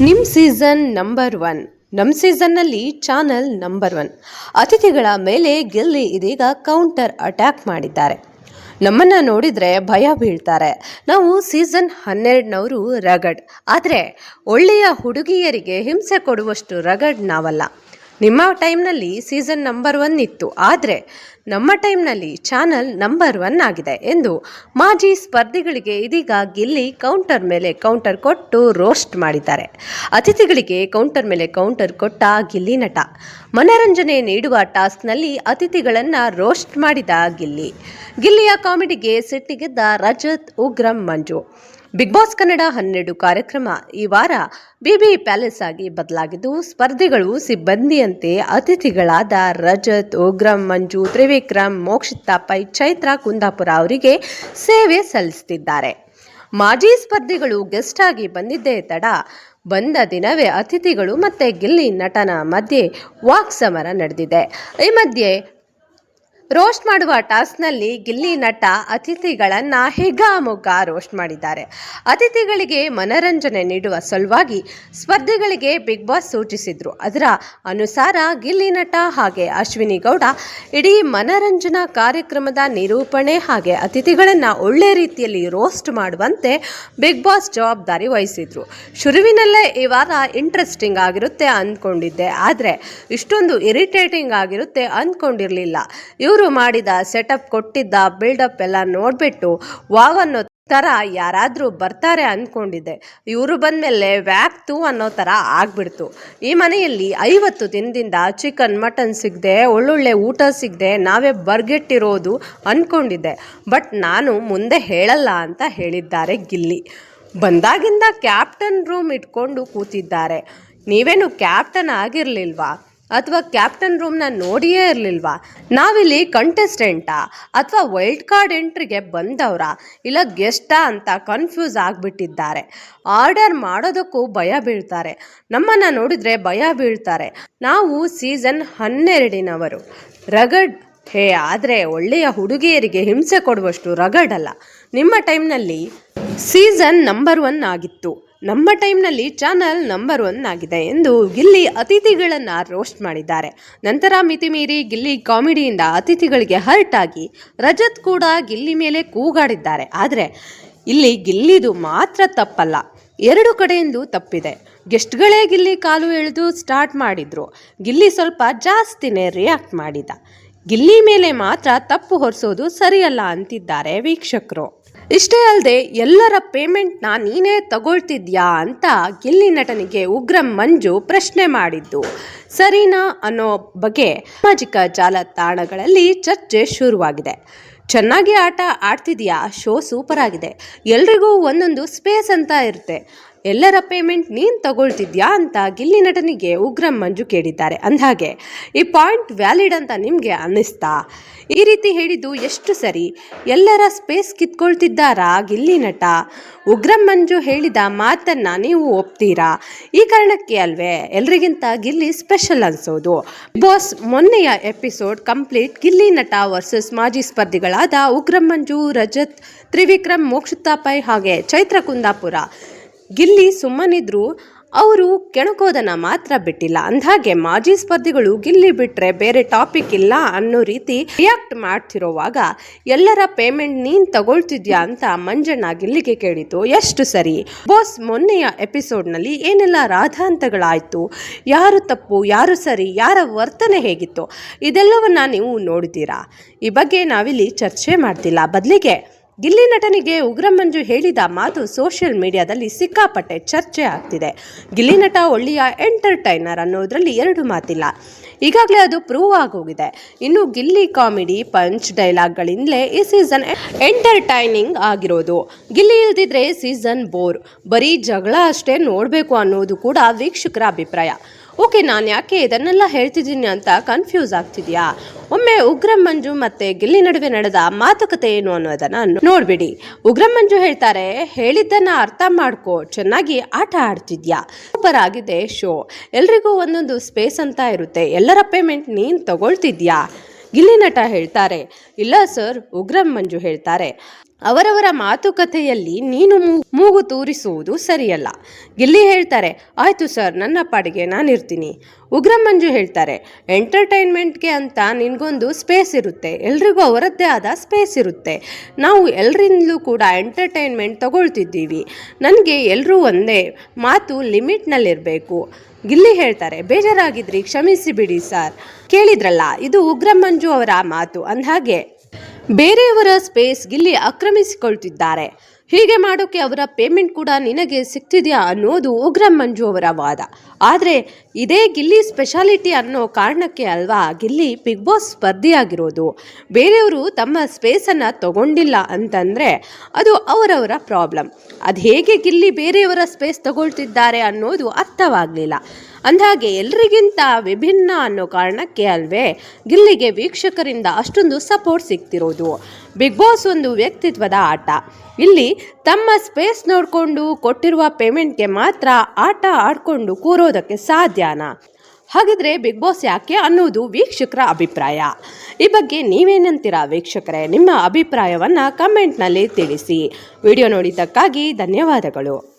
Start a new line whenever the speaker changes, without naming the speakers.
ನಿಮ್ಮ season number one. ನಮ್ಮ ಸೀಸನ್ನಲ್ಲಿ ಚಾನಲ್ ನಂಬರ್ ಒನ್. ಅತಿಥಿಗಳ ಮೇಲೆ ಗೆಲ್ಲಿ ಇದೀಗ ಕೌಂಟರ್ ಅಟ್ಯಾಕ್ ಮಾಡಿದ್ದಾರೆ. ನಮ್ಮನ್ನು ನೋಡಿದರೆ ಭಯ ಬೀಳ್ತಾರೆ. ನಾವು ಸೀಸನ್ ಹನ್ನೆರಡನವರು ರಗಡ್. ಆದರೆ ಒಳ್ಳೆಯ ಹುಡುಗಿಯರಿಗೆ ಹಿಂಸೆ ಕೊಡುವಷ್ಟು ರಗಡ್ ನಾವಲ್ಲ. ನಿಮ್ಮ ಟೈಮ್ನಲ್ಲಿ ಸೀಸನ್ ನಂಬರ್ ಒನ್ ಇತ್ತು, ಆದರೆ ನಮ್ಮ ಟೈಮ್ನಲ್ಲಿ ಚಾನಲ್ ನಂಬರ್ ಒನ್ ಆಗಿದೆ ಎಂದು ಮಾಜಿ ಸ್ಪರ್ಧಿಗಳಿಗೆ ಇದೀಗ ಗಿಲ್ಲಿ ಕೌಂಟರ್ ಮೇಲೆ ಕೌಂಟರ್ ಕೊಟ್ಟು ರೋಸ್ಟ್ ಮಾಡಿದ್ದಾರೆ. ಅತಿಥಿಗಳಿಗೆ ಕೌಂಟರ್ ಮೇಲೆ ಕೌಂಟರ್ ಕೊಟ್ಟ ಗಿಲ್ಲಿ ನಟ. ಮನರಂಜನೆ ನೀಡುವ ಟಾಸ್ಕ್ನಲ್ಲಿ ಅತಿಥಿಗಳನ್ನು ರೋಸ್ಟ್ ಮಾಡಿದ ಗಿಲ್ಲಿ. ಗಿಲ್ಲಿಯ ಕಾಮಿಡಿಗೆ ಸಿಟ್ಟಿಗೆದ್ದ ರಜತ್, ಉಗ್ರಂ, ಮಂಜು. ಬಿಗ್ ಬಾಸ್ ಕನ್ನಡ ಹನ್ನೆರಡು ಕಾರ್ಯಕ್ರಮ ಈ ವಾರ ಬಿಬಿ ಪ್ಯಾಲೇಸ್ ಆಗಿ ಬದಲಾಗಿದ್ದು, ಸ್ಪರ್ಧಿಗಳು, ಸಿಬ್ಬಂದಿಯಂತೆ ಅತಿಥಿಗಳಾದ ರಜತ್, ಉಗ್ರಂ, ಮಂಜು, ತ್ರಿವಿಕ್ರಮ್, ಮೋಕ್ಷಿತಾ ಪೈ, ಚೈತ್ರ, ಕುಂದಾಪುರ ಅವರಿಗೆ ಸೇವೆ ಸಲ್ಲಿಸುತ್ತಿದ್ದಾರೆ. ಮಾಜಿ ಸ್ಪರ್ಧಿಗಳು ಗೆಸ್ಟ್ ಆಗಿ ಬಂದಿದ್ದೇ ತಡ. ಬಂದ ದಿನವೇ ಅತಿಥಿಗಳು ಮತ್ತೆ ಗಿಲ್ಲಿ ನಟನ ಮಧ್ಯೆ ವಾಕ್ಸಮರ ನಡೆದಿದೆ. ಈ ಮಧ್ಯೆ ರೋಸ್ಟ್ ಮಾಡುವ ಟಾಸ್ಕ್ನಲ್ಲಿ ಗಿಲ್ಲಿ ನಟ ಅತಿಥಿಗಳನ್ನು ಹಿಗ್ಗಾಮುಗ್ಗ ರೋಸ್ಟ್ ಮಾಡಿದ್ದಾರೆ. ಅತಿಥಿಗಳಿಗೆ ಮನರಂಜನೆ ನೀಡುವ ಸಲುವಾಗಿ ಸ್ಪರ್ಧಿಗಳಿಗೆ ಬಿಗ್ ಬಾಸ್ ಸೂಚಿಸಿದ್ರು. ಅದರ ಅನುಸಾರ ಗಿಲ್ಲಿ ನಟ ಹಾಗೆ ಅಶ್ವಿನಿ ಗೌಡ ಇಡೀ ಮನರಂಜನಾ ಕಾರ್ಯಕ್ರಮದ ನಿರೂಪಣೆ ಹಾಗೆ ಅತಿಥಿಗಳನ್ನು ಒಳ್ಳೆ ರೀತಿಯಲ್ಲಿ ರೋಸ್ಟ್ ಮಾಡುವಂತೆ ಬಿಗ್ ಬಾಸ್ ಜವಾಬ್ದಾರಿ ವಹಿಸಿದ್ರು. ಶುರುವಿನಲ್ಲೇ ಈ ವಾರ ಇಂಟ್ರೆಸ್ಟಿಂಗ್ ಆಗಿರುತ್ತೆ ಅಂದ್ಕೊಂಡಿದ್ದೆ. ಆದರೆ ಇಷ್ಟೊಂದು ಇರಿಟೇಟಿಂಗ್ ಆಗಿರುತ್ತೆ ಅಂದ್ಕೊಂಡಿರಲಿಲ್ಲ. ಇವರು ಮಾಡಿದ ಸೆಟಪ್ ಕೊಟ್ಟಿದ್ದ ಬಿಲ್ಡಪ್ ಎಲ್ಲ ನೋಡಿಬಿಟ್ಟು ವಾವ್ ಅನ್ನೋ ಥರ ಯಾರಾದರೂ ಬರ್ತಾರೆ ಅಂದ್ಕೊಂಡಿದ್ದೆ ಇವರು ಬಂದಮೇಲೆ ವ್ಯಾಕ್ತು ಅನ್ನೋ ಥರ ಆಗ್ಬಿಡ್ತು. ಈ ಮನೆಯಲ್ಲಿ ಐವತ್ತು ದಿನದಿಂದ ಚಿಕನ್ ಮಟನ್ ಸಿಗದೆ, ಒಳ್ಳೊಳ್ಳೆ ಊಟ ಸಿಗದೆ ನಾವೇ ಬರ್ಗೆಟ್ಟಿರೋದು ಅಂದ್ಕೊಂಡಿದ್ದೆ ಬಟ್ ನಾನು ಮುಂದೆ ಹೇಳಲ್ಲ ಅಂತ ಹೇಳಿದ್ದಾರೆ ಗಿಲ್ಲಿ. ಬಂದಾಗಿಂದ ಕ್ಯಾಪ್ಟನ್ ರೂಮ್ ಇಟ್ಕೊಂಡು ಕೂತಿದ್ದಾರೆ. ನೀವೇನು ಕ್ಯಾಪ್ಟನ್ ಆಗಿರಲಿಲ್ವಾ? ಅಥವಾ ಕ್ಯಾಪ್ಟನ್ ರೂಮ್ನ ನೋಡಿಯೇ ಇರಲಿಲ್ವಾ? ನಾವಿಲ್ಲಿ ಕಂಟೆಸ್ಟೆಂಟಾ ಅಥವಾ ವೈಲ್ಡ್ ಕಾರ್ಡ್ ಎಂಟ್ರಿಗೆ ಬಂದವರ? ಇಲ್ಲ ಗೆಸ್ಟಾ ಅಂತ ಕನ್ಫ್ಯೂಸ್ ಆಗಿಬಿಟ್ಟಿದ್ದಾರೆ. ಆರ್ಡರ್ ಮಾಡೋದಕ್ಕೂ ಭಯ ಬೀಳ್ತಾರೆ. ನಮ್ಮನ್ನು ನೋಡಿದರೆ ಭಯ ಬೀಳ್ತಾರೆ. ನಾವು ಸೀಸನ್ ಹನ್ನೆರಡಿನವರು. ರಗಡ್? ಹೇ, ಆದರೆ ಒಳ್ಳೆಯ ಹುಡುಗಿಯರಿಗೆ ಹಿಂಸೆ ಕೊಡುವಷ್ಟು ರಗಡಲ್ಲ ನಿಮ್ಮ ಟೈಮ್ನಲ್ಲಿ ಸೀಸನ್ ನಂಬರ್ ಒನ್ ಆಗಿತ್ತು. ನಮ್ಮ ಟೈಮ್ನಲ್ಲಿ ಚಾನಲ್ ನಂಬರ್ ಒನ್ ಆಗಿದೆ ಎಂದು ಗಿಲ್ಲಿ ಅತಿಥಿಗಳನ್ನು ರೋಸ್ಟ್ ಮಾಡಿದ್ದಾರೆ. ನಂತರ ಮಿತಿಮೀರಿ ಗಿಲ್ಲಿ ಕಾಮಿಡಿಯಿಂದ ಅತಿಥಿಗಳಿಗೆ ಹರ್ಟ್ ಆಗಿ ರಜತ್ ಕೂಡ ಗಿಲ್ಲಿ ಮೇಲೆ ಕೂಗಾಡಿದ್ದಾರೆ. ಆದರೆ ಇಲ್ಲಿ ಗಿಲ್ಲಿದು ಮಾತ್ರ ತಪ್ಪಲ್ಲ. ಎರಡು ಕಡೆಯಿಂದ ತಪ್ಪಿದೆ. ಗೆಸ್ಟ್ಗಳೇ ಗಿಲ್ಲಿ ಕಾಲು ಎಳೆದು ಸ್ಟಾರ್ಟ್ ಮಾಡಿದ್ರು. ಗಿಲ್ಲಿ ಸ್ವಲ್ಪ ಜಾಸ್ತಿನೇ ರಿಯಾಕ್ಟ್ ಮಾಡಿದ. ಗಿಲ್ಲಿ ಮೇಲೆ ಮಾತ್ರ ತಪ್ಪು ಹೊರಿಸೋದು ಸರಿಯಲ್ಲ ಅಂತಿದ್ದಾರೆ ವೀಕ್ಷಕರು. ಇಷ್ಟೇ ಅಲ್ಲದೆ ಎಲ್ಲರ ಪೇಮೆಂಟ್ನ ನೀನೇ ತಗೊಳ್ತಿದ್ಯಾ ಅಂತ ಗಿಲ್ಲಿ ನಟನಿಗೆ ಉಗ್ರ ಮಂಜು ಪ್ರಶ್ನೆ ಮಾಡಿದ್ದು. ಸರಿನಾ ಅನ್ನೋ ಬಗ್ಗೆ ಸಾಮಾಜಿಕ ಜಾಲತಾಣಗಳಲ್ಲಿ ಚರ್ಚೆ ಶುರುವಾಗಿದೆ. ಚೆನ್ನಾಗಿ ಆಟ ಆಡ್ತಿದ್ಯಾ? ಶೋ ಸೂಪರ್ ಆಗಿದೆ. ಎಲ್ರಿಗೂ ಒಂದೊಂದು ಸ್ಪೇಸ್ ಅಂತ ಇರುತ್ತೆ. ಎಲ್ಲರ ಪೇಮೆಂಟ್ ನೀನು ತಗೊಳ್ತಿದ್ಯಾ ಅಂತ ಗಿಲ್ಲಿ ನಟನಿಗೆ ಉಗ್ರಂ ಮಂಜು ಕೇಳಿದ್ದಾರೆ. ಅಂದಹಾಗೆ, ಈ ಪಾಯಿಂಟ್ ವ್ಯಾಲಿಡ್ ಅಂತ ನಿಮಗೆ ಅನ್ನಿಸ್ತಾ? ಈ ರೀತಿ ಹೇಳಿದ್ದು ಎಷ್ಟು ಸರಿ? ಎಲ್ಲರ ಸ್ಪೇಸ್ ಕಿತ್ಕೊಳ್ತಿದ್ದಾರಾ ಗಿಲ್ಲಿ ನಟ? ಉಗ್ರಂ ಮಂಜು ಹೇಳಿದ ಮಾತನ್ನ ನೀವು ಒಪ್ತೀರಾ? ಈ ಕಾರಣಕ್ಕೆ ಅಲ್ವೇ, ಎಲ್ರಿಗಿಂತ ಗಿಲ್ಲಿ ಸ್ಪೆಷಲ್ ಅನ್ಸೋದು. ಬಾಸ್ ಮೊನ್ನೆಯ ಎಪಿಸೋಡ್ ಕಂಪ್ಲೀಟ್ ಗಿಲ್ಲಿ ನಟ ವರ್ಸಸ್ ಮಾಜಿ ಸ್ಪರ್ಧಿಗಳಾದ ಉಗ್ರಂ ಮಂಜು, ರಜತ್, ತ್ರಿವಿಕ್ರಮ್, ಮೋಕ್ಷಿತಾ ಹಾಗೆ ಚೈತ್ರ ಕುಂದಾಪುರ. ಗಿಲ್ಲಿ ಸುಮ್ಮನಿದ್ರು, ಅವರು ಕೆಣಕೋದನ್ನು ಮಾತ್ರ ಬಿಟ್ಟಿಲ್ಲ. ಅಂದ್ಹಾಗೆ ಮಾಜಿ ಸ್ಪರ್ಧಿಗಳು ಗಿಲ್ಲಿ ಬಿಟ್ರೆ ಬೇರೆ ಟಾಪಿಕ್ ಇಲ್ಲ ಅನ್ನೋ ರೀತಿ ರಿಯಾಕ್ಟ್ ಮಾಡ್ತಿರೋವಾಗ ಎಲ್ಲರ ಪೇಮೆಂಟ್ ನೀನು ತಗೊಳ್ತಿದ್ಯಾ ಅಂತ ಮಂಜಣ್ಣ ಗಿಲ್ಲಿಗೆ ಕೇಳಿತು. ಎಷ್ಟು ಸರಿ. ಬಾಸ್, ಮೊನ್ನೆಯ ಎಪಿಸೋಡ್ನಲ್ಲಿ ಏನೆಲ್ಲ ರಾಧಾಂತಗಳಾಯಿತು? ಯಾರು ತಪ್ಪು? ಯಾರು ಸರಿ? ಯಾರ ವರ್ತನೆ ಹೇಗಿತ್ತು? ಇದೆಲ್ಲವನ್ನ ನೀವು ನೋಡಿದ್ದೀರಾ? ಈ ಬಗ್ಗೆ ನಾವಿಲ್ಲಿ ಚರ್ಚೆ ಮಾಡ್ತಿಲ್ಲ. ಬದಲಿಗೆ ಗಿಲ್ಲಿ ನಟನಿಗೆ ಉಗ್ರಮಂಜು ಹೇಳಿದ ಮಾತು ಸೋಷಿಯಲ್ ಮೀಡಿಯಾದಲ್ಲಿ ಸಿಕ್ಕಾಪಟ್ಟೆ ಚರ್ಚೆ ಆಗ್ತಿದೆ. ಗಿಲ್ಲಿ ನಟ ಒಳ್ಳೆಯ ಎಂಟರ್ಟೈನರ್ ಅನ್ನೋದ್ರಲ್ಲಿ ಎರಡು ಮಾತಿಲ್ಲ. ಈಗಾಗಲೇ ಅದು ಪ್ರೂವ್ ಆಗೋಗಿದೆ. ಇನ್ನು ಗಿಲ್ಲಿ ಕಾಮಿಡಿ, ಪಂಚ್ ಡೈಲಾಗ್ಗಳಿಂದಲೇ ಈ ಸೀಸನ್ ಎಂಟರ್ಟೈನಿಂಗ್ ಆಗಿರೋದು. ಗಿಲ್ಲಿ ಇಲ್ದಿದ್ರೆ ಸೀಸನ್ ಬೋರ್. ಬರೀ ಜಗಳ ಅಷ್ಟೇ ನೋಡಬೇಕು ಅನ್ನೋದು ಕೂಡ ವೀಕ್ಷಕರ ಅಭಿಪ್ರಾಯ. ಓಕೆ, ನಾನು ಯಾಕೆ ಇದನ್ನೆಲ್ಲ ಹೇಳ್ತಿದ್ದೀನಿ ಅಂತ ಕನ್ಫ್ಯೂಸ್ ಆಗ್ತಿದೆಯಾ? ಒಮ್ಮೆ ಉಗ್ರಂ ಮಂಜು ಮತ್ತೆ ಗಿಲ್ಲಿ ನಡುವೆ ನಡೆದ ಮಾತುಕತೆ ಏನು ಅನ್ನೋದನ್ನ ನೋಡ್ಬಿಡಿ. ಉಗ್ರಂ ಮಂಜು ಹೇಳ್ತಾರೆ, ಹೇಳಿದ್ದನ್ನ ಅರ್ಥ ಮಾಡ್ಕೋ, ಚೆನ್ನಾಗಿ ಆಟ ಆಡ್ತಿದ್ಯಾ? ಸೂಪರ್ ಆಗಿದೆ ಶೋ. ಎಲ್ರಿಗೂ ಒಂದೊಂದು ಸ್ಪೇಸ್ ಅಂತ ಇರುತ್ತೆ. ಎಲ್ಲರ ಪೇಮೆಂಟ್ ನೀನು ತಗೊಳ್ತಿದ್ಯಾ? ಗಿಲ್ಲಿ ನಟ ಹೇಳ್ತಾರೆ, ಇಲ್ಲ ಸರ್ ಉಗ್ರಂ ಮಂಜು ಹೇಳ್ತಾರೆ. ಅವರವರ ಮಾತುಕತೆಯಲ್ಲಿ ನೀನು ಮೂಗು ತೂರಿಸುವುದು ಸರಿಯಲ್ಲ. ಗಿಲ್ಲಿ ಹೇಳ್ತಾರೆ, ಆಯಿತು ಸರ್, ನನ್ನ ಪಾಡಿಗೆ ನಾನಿರ್ತೀನಿ. ಉಗ್ರ ಮಂಜು ಹೇಳ್ತಾರೆ, ಎಂಟರ್ಟೈನ್ಮೆಂಟ್ಗೆ ಅಂತ ನಿನಗೊಂದು ಸ್ಪೇಸ್ ಇರುತ್ತೆ. ಎಲ್ರಿಗೂ ಅವರದ್ದೇ ಆದ ಸ್ಪೇಸ್ ಇರುತ್ತೆ. ನಾವು ಎಲ್ಲರಿಂದಲೂ ಕೂಡ ಎಂಟರ್ಟೈನ್ಮೆಂಟ್ ತಗೊಳ್ತಿದ್ದೀವಿ. ನನಗೆ ಎಲ್ಲರೂ ಒಂದೇ ಮಾತು ಲಿಮಿಟ್ನಲ್ಲಿರಬೇಕು. ಗಿಲ್ಲಿ ಹೇಳ್ತಾರೆ, ಬೇಜಾರಾಗಿದ್ರಿ, ಕ್ಷಮಿಸಿ ಬಿಡಿ ಸರ್. ಕೇಳಿದ್ರಲ್ಲ, ಇದು ಉಗ್ರ ಮಂಜು ಅವರ ಮಾತು. ಅಂದಹಾಗೆ ಬೇರೆಯವರ ಸ್ಪೇಸ್ ಗಿಲ್ಲಿ ಆಕ್ರಮಿಸಿಕೊಳ್ತಿದ್ದಾರೆ. ಹೀಗೆ ಮಾಡೋಕೆ ಅವರ ಪೇಮೆಂಟ್ ಕೂಡ ನಿನಗೆ ಸಿಗ್ತಿದೆಯಾ ಅನ್ನೋದು ಉಗ್ರ ಮಂಜು ಅವರ ವಾದ. ಆದರೆ ಇದೇ ಗಿಲ್ಲಿ ಸ್ಪೆಷಾಲಿಟಿ ಅನ್ನೋ ಕಾರಣಕ್ಕೆ ಅಲ್ವಾ ಗಿಲ್ಲಿ ಬಿಗ್ ಬಾಸ್ ಸ್ಪರ್ಧಿಯಾಗಿರೋದು. ಬೇರೆಯವರು ತಮ್ಮ ಸ್ಪೇಸನ್ನು ತಗೊಂಡಿಲ್ಲ ಅಂತಂದರೆ ಅದು ಅವರವರ ಪ್ರಾಬ್ಲಮ್ ಅದು ಹೇಗೆ ಗಿಲ್ಲಿ ಬೇರೆಯವರ ಸ್ಪೇಸ್ ತಗೊಳ್ತಿದ್ದಾರೆ ಅನ್ನೋದು ಅರ್ಥವಾಗಲಿಲ್ಲ. ಅಂದಹಾಗೆ ಎಲ್ರಿಗಿಂತ ವಿಭಿನ್ನ ಅನ್ನೋ ಕಾರಣಕ್ಕೆ ಅಲ್ವೇ, ಗಿಲ್ಲಿಗೆ ವೀಕ್ಷಕರಿಂದ ಅಷ್ಟೊಂದು ಸಪೋರ್ಟ್ ಸಿಗ್ತಿರೋದು. ಬಿಗ್ ಬಾಸ್ ಒಂದು ವ್ಯಕ್ತಿತ್ವದ ಆಟ. ಇಲ್ಲಿ ತಮ್ಮ ಸ್ಪೇಸ್ ನೋಡಿಕೊಂಡು ಕೊಟ್ಟಿರುವ ಪೇಮೆಂಟ್ಗೆ ಮಾತ್ರ ಆಟ ಆಡಿಕೊಂಡು ಕೂರೋದಕ್ಕೆ ಸಾಧ್ಯನಾ? ಹಾಗಿದ್ರೆ ಬಿಗ್ ಬಾಸ್ ಯಾಕೆ ಅನ್ನೋದು ವೀಕ್ಷಕರ ಅಭಿಪ್ರಾಯ. ಈ ಬಗ್ಗೆ ನೀವೇನಂತೀರಾ ವೀಕ್ಷಕರೇ? ನಿಮ್ಮ ಅಭಿಪ್ರಾಯವನ್ನು ಕಮೆಂಟ್ನಲ್ಲಿ ತಿಳಿಸಿ. ವಿಡಿಯೋ ನೋಡಿದ್ದಕ್ಕಾಗಿ ಧನ್ಯವಾದಗಳು.